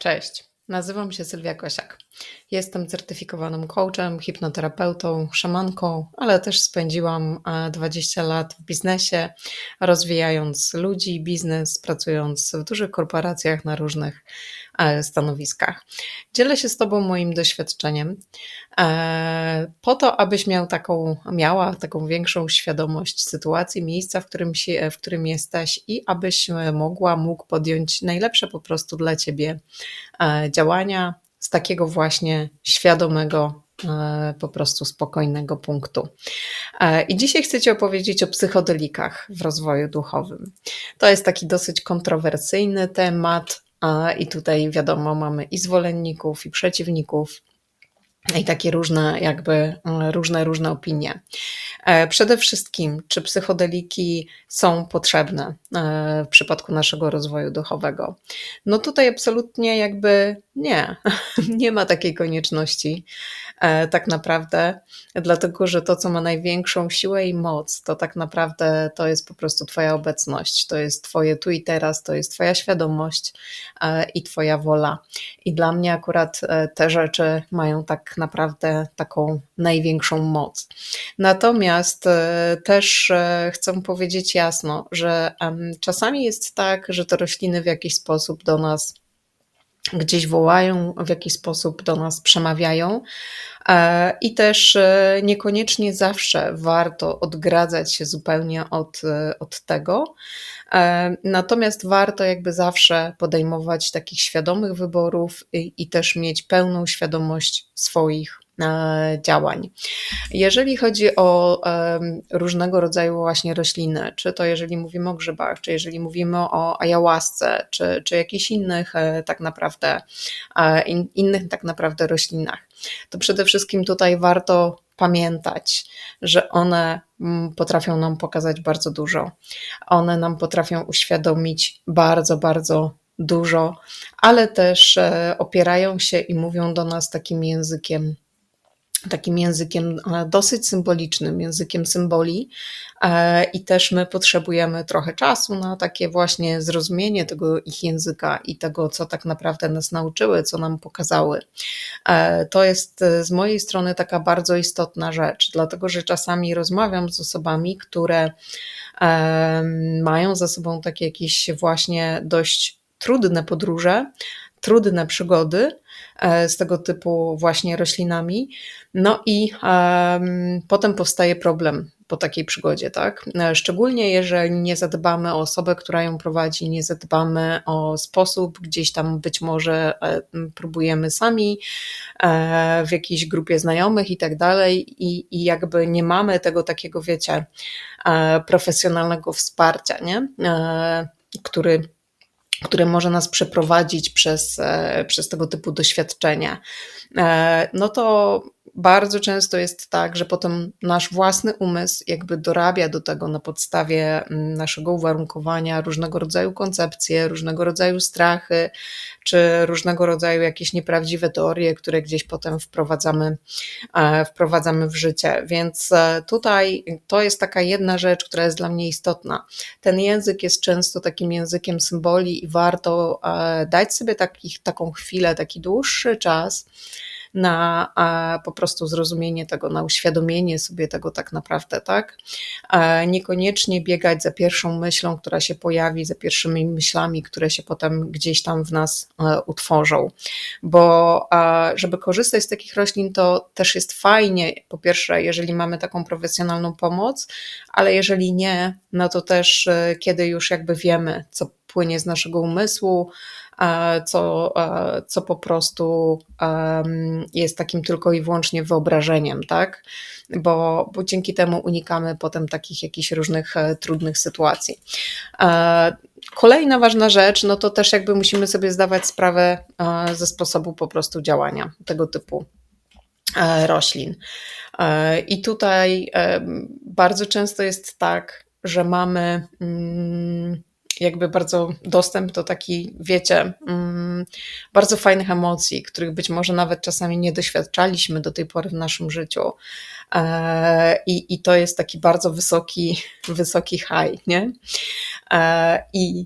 Cześć, nazywam się Sylwia Kosiak. Jestem certyfikowanym coachem, hipnoterapeutą, szamanką, ale też spędziłam 20 e, lat w biznesie, rozwijając ludzi, biznes, pracując w dużych korporacjach na różnych stanowiskach. Dzielę się z Tobą moim doświadczeniem e, po to, abyś miał taką, miała taką większą świadomość sytuacji, miejsca, w którym, się, w którym jesteś i abyś mogła, mógł podjąć najlepsze po prostu dla Ciebie działania, z takiego właśnie świadomego, e, po prostu spokojnego punktu. E, I dzisiaj chcę Ci opowiedzieć o psychodelikach w rozwoju duchowym. To jest taki dosyć kontrowersyjny temat, i tutaj wiadomo, mamy i zwolenników, i przeciwników i takie różne, jakby e, różne, różne opinie. E, przede wszystkim, czy psychodeliki są potrzebne e, w przypadku naszego rozwoju duchowego? No tutaj absolutnie jakby nie, nie ma takiej konieczności tak naprawdę, dlatego że to, co ma największą siłę i moc, to tak naprawdę to jest po prostu Twoja obecność, to jest Twoje tu i teraz, to jest Twoja świadomość i Twoja wola. I dla mnie akurat te rzeczy mają tak naprawdę taką największą moc. Natomiast e, też e, chcę powiedzieć jasno, że czasami jest tak, że te rośliny w jakiś sposób do nas gdzieś wołają, w jakiś sposób do nas przemawiają. E, I też niekoniecznie zawsze warto odgradzać się zupełnie od, od tego. Natomiast warto jakby zawsze podejmować takich świadomych wyborów i, i też mieć pełną świadomość swoich E, działań. Jeżeli chodzi o różnego rodzaju właśnie rośliny, czy to jeżeli mówimy o grzybach, czy jeżeli mówimy o ayahuasce, czy, czy jakichś innych e, tak naprawdę e, innych tak naprawdę roślinach, to przede wszystkim tutaj warto pamiętać, że one mm, potrafią nam pokazać bardzo dużo. One nam potrafią uświadomić bardzo, bardzo dużo, ale też opierają się i mówią do nas takim językiem takim językiem e, dosyć symbolicznym, językiem symboli, e, i też my potrzebujemy trochę czasu na takie właśnie zrozumienie tego ich języka i tego, co tak naprawdę nas nauczyły, co nam pokazały. E, to jest z mojej strony taka bardzo istotna rzecz, dlatego że czasami rozmawiam z osobami, które mają za sobą takie jakieś właśnie dość trudne podróże, trudne przygody e, z tego typu właśnie roślinami. No i um, potem powstaje problem po takiej przygodzie, tak? E, szczególnie jeżeli nie zadbamy o osobę, która ją prowadzi, nie zadbamy o sposób, gdzieś tam być może e, próbujemy sami w jakiejś grupie znajomych i tak dalej, i jakby nie mamy tego takiego, wiecie, profesjonalnego wsparcia, nie? Który które może nas przeprowadzić przez, e, przez tego typu doświadczenia, e, no to bardzo często jest tak, że potem nasz własny umysł jakby dorabia do tego na podstawie mm, naszego uwarunkowania różnego rodzaju koncepcje, różnego rodzaju strachy, czy różnego rodzaju jakieś nieprawdziwe teorie, które gdzieś potem wprowadzamy, e, wprowadzamy w życie. Więc e, tutaj to jest taka jedna rzecz, która jest dla mnie istotna. Ten język jest często takim językiem symboli i warto e, dać sobie takich, taką chwilę, taki dłuższy czas, na po prostu zrozumienie tego, na uświadomienie sobie tego tak naprawdę, tak? Niekoniecznie biegać za pierwszą myślą, która się pojawi, za pierwszymi myślami, które się potem gdzieś tam w nas e, utworzą, bo żeby korzystać z takich roślin, to też jest fajnie, po pierwsze, jeżeli mamy taką profesjonalną pomoc, ale jeżeli nie, no to też e, kiedy już jakby wiemy, co płynie z naszego umysłu, co, co po prostu jest takim tylko i wyłącznie wyobrażeniem, tak? Bo, bo dzięki temu unikamy potem takich jakichś różnych e, trudnych sytuacji. Kolejna ważna rzecz, no to też jakby musimy sobie zdawać sprawę e, ze sposobu po prostu działania tego typu e, roślin. I tutaj bardzo często jest tak, że mamy mm, jakby bardzo dostęp do taki, wiecie, mm, bardzo fajnych emocji, których być może nawet czasami nie doświadczaliśmy do tej pory w naszym życiu. E, I, i to jest taki bardzo wysoki, wysoki high, nie? E, I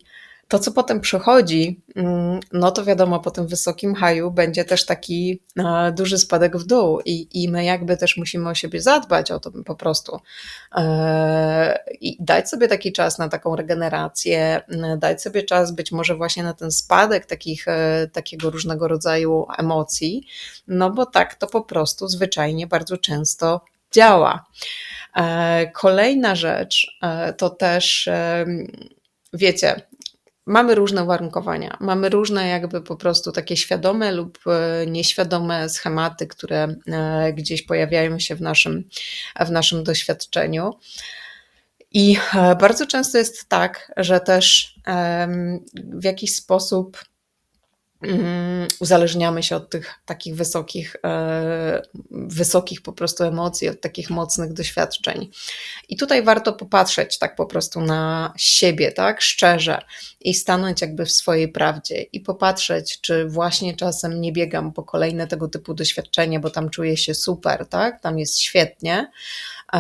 To, co potem przychodzi, mm, no to wiadomo, po tym wysokim haju będzie też taki e, duży spadek w dół i, i my jakby też musimy o siebie zadbać o to po prostu e, i dać sobie taki czas na taką regenerację, dać sobie czas być może właśnie na ten spadek takich, e, takiego różnego rodzaju emocji, no bo tak to po prostu zwyczajnie bardzo często działa. Kolejna rzecz to też wiecie, mamy różne uwarunkowania, mamy różne jakby po prostu takie świadome lub e, nieświadome schematy, które e, gdzieś pojawiają się w naszym, w naszym doświadczeniu. I e, bardzo często jest tak, że też w jakiś sposób uzależniamy się od tych takich wysokich, e, wysokich po prostu emocji, od takich mocnych doświadczeń. I tutaj warto popatrzeć tak po prostu na siebie, tak, szczerze i stanąć jakby w swojej prawdzie i popatrzeć, czy właśnie czasem nie biegam po kolejne tego typu doświadczenie, bo tam czuję się super, tak, tam jest świetnie, e,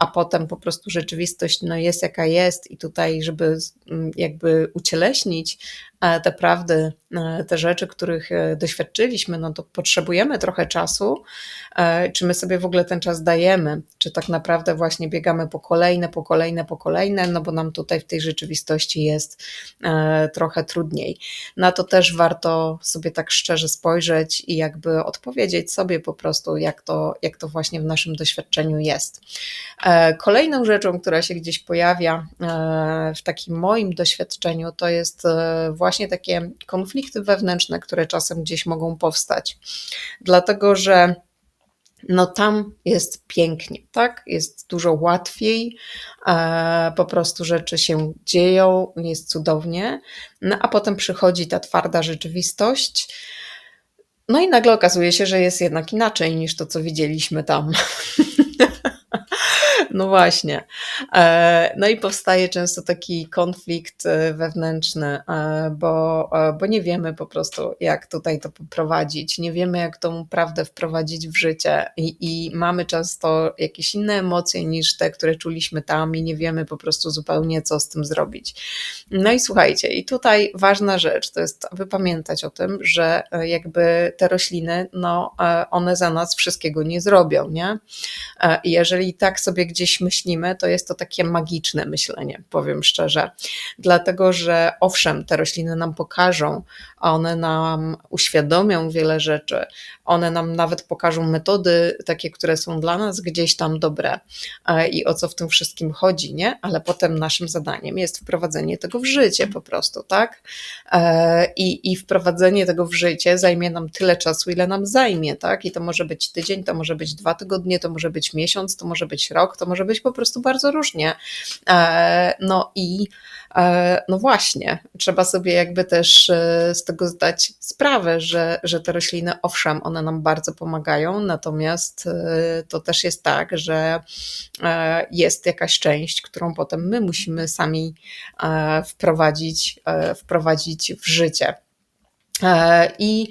a potem po prostu rzeczywistość no jest jaka jest i tutaj, żeby mm, jakby ucieleśnić te prawdy, e, te rzeczy, których e, doświadczyliśmy, no to potrzebujemy trochę czasu. Czy my sobie w ogóle ten czas dajemy? Czy tak naprawdę właśnie biegamy po kolejne, po kolejne, po kolejne, no bo nam tutaj w tej rzeczywistości jest trochę trudniej. Na to też warto sobie tak szczerze spojrzeć i jakby odpowiedzieć sobie po prostu, jak to, jak to właśnie w naszym doświadczeniu jest. Kolejną rzeczą, która się gdzieś pojawia w takim moim doświadczeniu, to jest właśnie właśnie takie konflikty wewnętrzne, które czasem gdzieś mogą powstać. Dlatego, że no tam jest pięknie, tak? Jest dużo łatwiej, e, po prostu rzeczy się dzieją, jest cudownie, no a potem przychodzi ta twarda rzeczywistość. No i nagle okazuje się, że jest jednak inaczej niż to, co widzieliśmy tam. No właśnie. E, no i powstaje często taki konflikt e, wewnętrzny, e, bo, bo nie wiemy po prostu, jak tutaj to poprowadzić, nie wiemy, jak tą prawdę wprowadzić w życie i, i mamy często jakieś inne emocje niż te, które czuliśmy tam i nie wiemy po prostu zupełnie, co z tym zrobić. No i słuchajcie, i tutaj ważna rzecz to jest, aby pamiętać o tym, że jakby te rośliny, no one za nas wszystkiego nie zrobią, nie? I jeżeli tak sobie gdzieś gdzieś myślimy, to jest to takie magiczne myślenie, powiem szczerze. Dlatego, że owszem, te rośliny nam pokażą, one nam uświadomią wiele rzeczy, one nam nawet pokażą metody takie, które są dla nas gdzieś tam dobre e, i o co w tym wszystkim chodzi, nie? Ale potem naszym zadaniem jest wprowadzenie tego w życie po prostu, tak? E, I, i wprowadzenie tego w życie zajmie nam tyle czasu, ile nam zajmie, tak? I to może być tydzień, to może być dwa tygodnie, to może być miesiąc, to może być rok, to może być po prostu bardzo różnie. E, no i e, no właśnie, trzeba sobie jakby też e, z tego zdać sprawę, że, że te rośliny, owszem, one nam bardzo pomagają, natomiast to też jest tak, że jest jakaś część, którą potem my musimy sami wprowadzić, wprowadzić w życie. I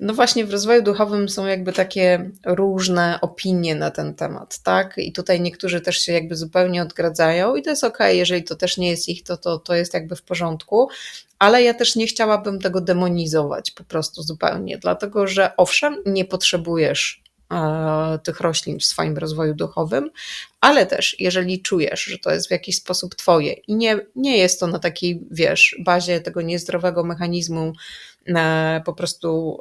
no właśnie w rozwoju duchowym są jakby takie różne opinie na ten temat, tak? I tutaj niektórzy też się jakby zupełnie odgradzają i to jest ok, jeżeli to też nie jest ich, to, to, to jest jakby w porządku, ale ja też nie chciałabym tego demonizować po prostu zupełnie, dlatego że owszem, nie potrzebujesz e, tych roślin w swoim rozwoju duchowym, ale też jeżeli czujesz, że to jest w jakiś sposób twoje i nie, nie jest to na takiej, wiesz, bazie tego niezdrowego mechanizmu po prostu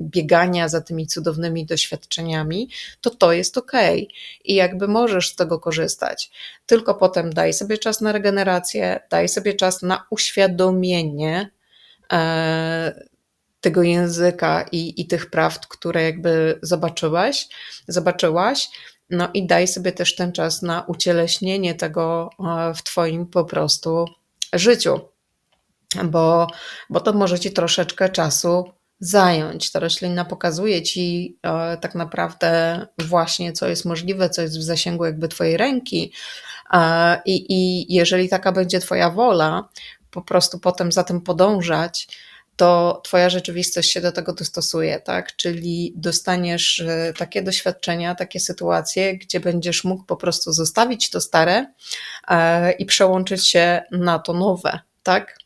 biegania za tymi cudownymi doświadczeniami, to to jest ok. I jakby możesz z tego korzystać. Tylko potem daj sobie czas na regenerację, daj sobie czas na uświadomienie e, tego języka i, i tych prawd, które jakby zobaczyłaś, zobaczyłaś. No i daj sobie też ten czas na ucieleśnienie tego e, w Twoim po prostu życiu bo, bo to może ci troszeczkę czasu zająć. Ta roślina pokazuje ci e, tak naprawdę właśnie, co jest możliwe, co jest w zasięgu jakby twojej ręki. E, I, jeżeli taka będzie twoja wola, po prostu potem za tym podążać, to Twoja rzeczywistość się do tego dostosuje, tak? Czyli dostaniesz e, takie doświadczenia, takie sytuacje, gdzie będziesz mógł po prostu zostawić to stare e, i przełączyć się na to nowe tak?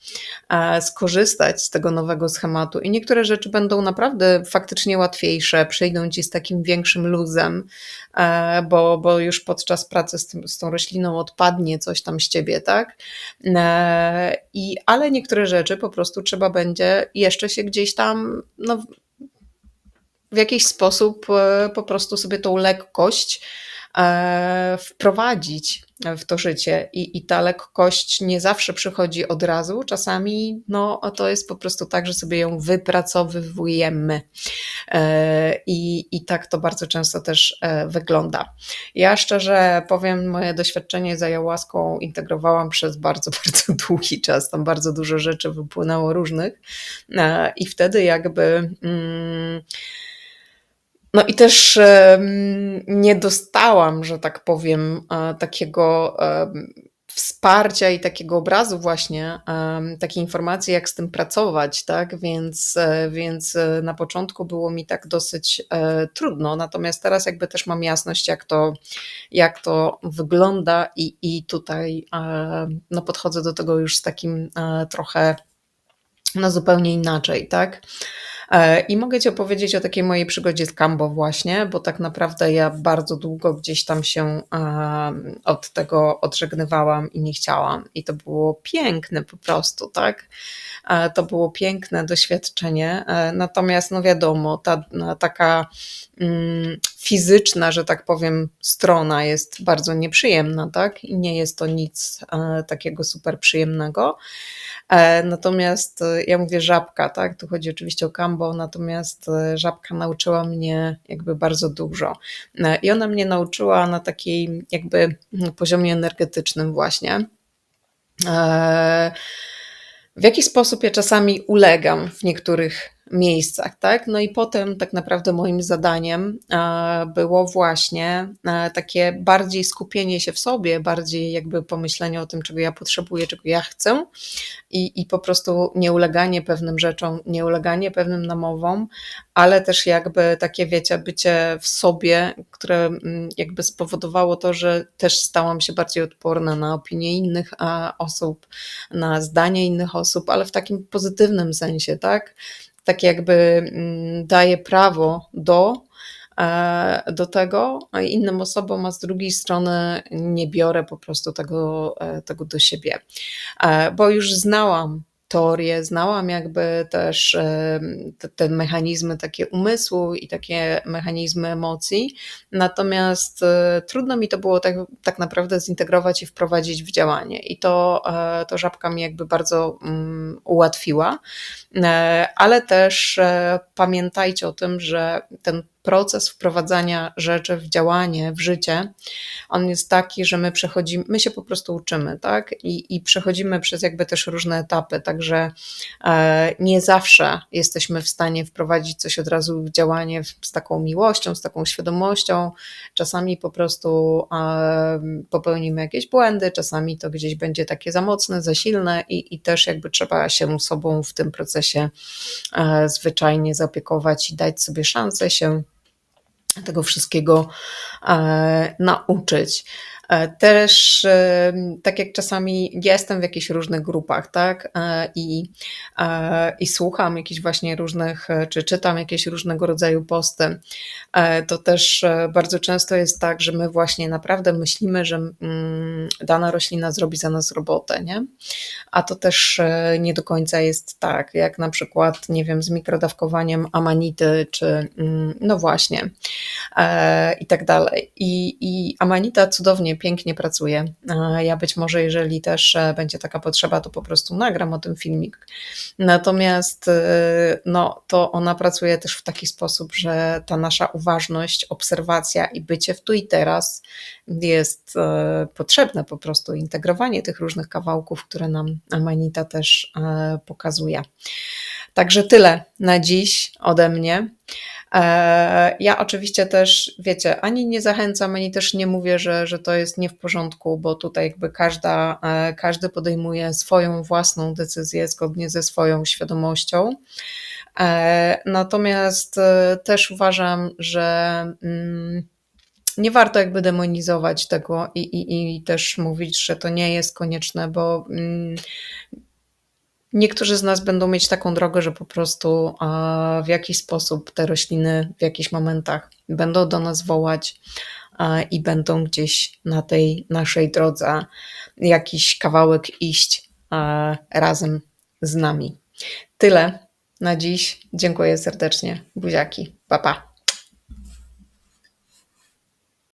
E, skorzystać z tego nowego schematu i niektóre rzeczy będą naprawdę faktycznie łatwiejsze, przyjdą ci z takim większym luzem, e, bo, bo już podczas pracy z, tym, z tą rośliną odpadnie coś tam z ciebie, tak? E, I, ale niektóre rzeczy po prostu trzeba będzie jeszcze się gdzieś tam no, w jakiś sposób po prostu sobie tą lekkość wprowadzić w to życie. I, i ta lekkość nie zawsze przychodzi od razu, czasami no, to jest po prostu tak, że sobie ją wypracowujemy. E, i, i tak to bardzo często też e, wygląda. Ja szczerze powiem, moje doświadczenie z ayahuaską integrowałam przez bardzo, bardzo długi czas, tam bardzo dużo rzeczy wypłynęło różnych. E, i wtedy jakby... Mm, no i też nie dostałam, że tak powiem, e, takiego wsparcia i takiego obrazu właśnie, takiej informacji, jak z tym pracować, tak? Więc, e, więc e, na początku było mi tak dosyć trudno, natomiast teraz jakby też mam jasność, jak to, jak to wygląda i, i tutaj no podchodzę do tego już z takim trochę no zupełnie inaczej, tak? E, I mogę Ci opowiedzieć o takiej mojej przygodzie z Cambo właśnie, bo tak naprawdę ja bardzo długo gdzieś tam się od tego odżegnywałam i nie chciałam. I to było piękne po prostu, tak? E, to było piękne doświadczenie. E, natomiast, no wiadomo, ta taka mm, fizyczna, że tak powiem, strona jest bardzo nieprzyjemna, tak? I nie jest to nic takiego super przyjemnego. E, natomiast e, ja mówię żabka, tak? Tu chodzi oczywiście o Kambo, natomiast e, żabka nauczyła mnie jakby bardzo dużo. I ona mnie nauczyła na takiej jakby poziomie energetycznym właśnie. W jaki sposób ja czasami ulegam w niektórych miejscach, tak? No i potem tak naprawdę moim zadaniem było właśnie takie bardziej skupienie się w sobie, bardziej jakby pomyślenie o tym, czego ja potrzebuję, czego ja chcę i, i po prostu nieuleganie pewnym rzeczom, nieuleganie pewnym namowom, ale też jakby takie, wiecie, bycie w sobie, które mm, jakby spowodowało to, że też stałam się bardziej odporna na opinie innych osób, na zdanie innych osób, ale w takim pozytywnym sensie, tak? Tak jakby mm, daje prawo do e, do tego, a innym osobom, a z drugiej strony nie biorę po prostu tego, e, tego do siebie. E, bo już znałam teorię, znałam jakby też te, te, mechanizmy takie umysłu i takie mechanizmy emocji, natomiast e, trudno mi to było tak, tak naprawdę zintegrować i wprowadzić w działanie. I to, e, to żabka mi jakby bardzo um, ułatwiła, e, ale też pamiętajcie o tym, że ten proces wprowadzania rzeczy w działanie, w życie, on jest taki, że my przechodzimy, my się po prostu uczymy, tak? I, i przechodzimy przez jakby też różne etapy, także e, nie zawsze jesteśmy w stanie wprowadzić coś od razu w działanie z taką miłością, z taką świadomością. Czasami po prostu e, popełnimy jakieś błędy, czasami to gdzieś będzie takie za mocne, za silne i, i też jakby trzeba się sobą w tym procesie e, zwyczajnie zaopiekować i dać sobie szansę się tego wszystkiego e, nauczyć. E, też, e, tak jak czasami jestem w jakichś różnych grupach, tak, i, i słucham jakichś właśnie różnych, czy czytam jakieś różnego rodzaju posty, to też bardzo często jest tak, że my właśnie naprawdę myślimy, że mm, dana roślina zrobi za nas robotę, nie? A to też nie do końca jest tak, jak na przykład, nie wiem, z mikrodawkowaniem amanity, czy mm, no właśnie, i tak dalej. I, i amanita cudownie pięknie pracuje. Ja być może, jeżeli też e, będzie taka potrzeba, to po prostu nagram o tym filmik. Natomiast e, no, to ona pracuje też w taki sposób, że ta nasza uważność, obserwacja i bycie w tu i teraz jest e, potrzebne po prostu, integrowanie tych różnych kawałków, które nam Amanita też pokazuje. Także tyle na dziś ode mnie. E, ja oczywiście też, wiecie, ani nie zachęcam, ani też nie mówię, że, że to jest nie w porządku, bo tutaj jakby każda, e, każdy podejmuje swoją własną decyzję zgodnie ze swoją świadomością. E, natomiast też uważam, że mm, nie warto jakby demonizować tego i, i, i też mówić, że to nie jest konieczne, bo mm, Niektórzy z nas będą mieć taką drogę, że po prostu w jakiś sposób te rośliny w jakichś momentach będą do nas wołać i będą gdzieś na tej naszej drodze jakiś kawałek iść razem z nami. Tyle na dziś. Dziękuję serdecznie. Buziaki. Pa, pa.